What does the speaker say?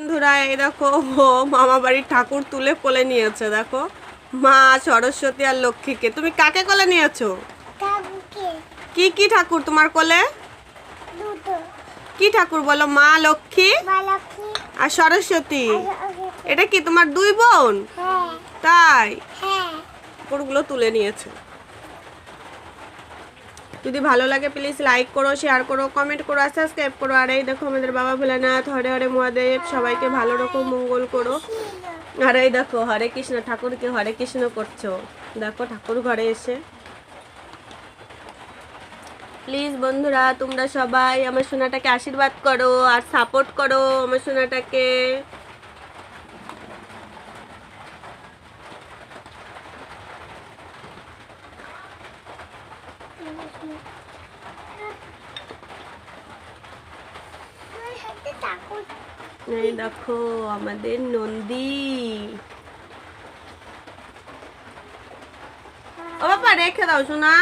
বন্ধুরা এই দেখো ও মামা বাড়ির ঠাকুর তুলে কোলে নিয়েছে দেখো। মা সরস্বতী আর লক্ষ্মীকে। তুমি কাকে কোলে নিয়েছো? কি কি ঠাকুর তোমার কোলে? দুটো। কি ঠাকুর বলো? মা লক্ষ্মী আর সরস্বতী। হ্যাঁ এটা কি তোমার দুই বোন? তাই? হ্যাঁ। ঠাকুরগুলো তুলে নিয়েছে। যদি ভালো লাগে প্লিজ লাইক করো শেয়ার করো কমেন্ট করো, আর সাবস্ক্রাইব করো। আর এই দেখো আমাদের বাবা ভোলানাথ, হরে হরে মহাদেব, সবাইকে ভালো রকম মঙ্গল করো। আর এই দেখো, হরে কৃষ্ণ, ঠাকুরকে হরে কৃষ্ণ করছ। দেখো, ঠাকুর ঘরে এসে। প্লিজ বন্ধুরা, তোমরা সবাই আমার সোনাটাকে আশীর্বাদ করো আর সাপোর্ট করো আমার সোনাটাকে। এই দেখো আমাদের নন্দী। ও বাবা রেখে দাও শোনা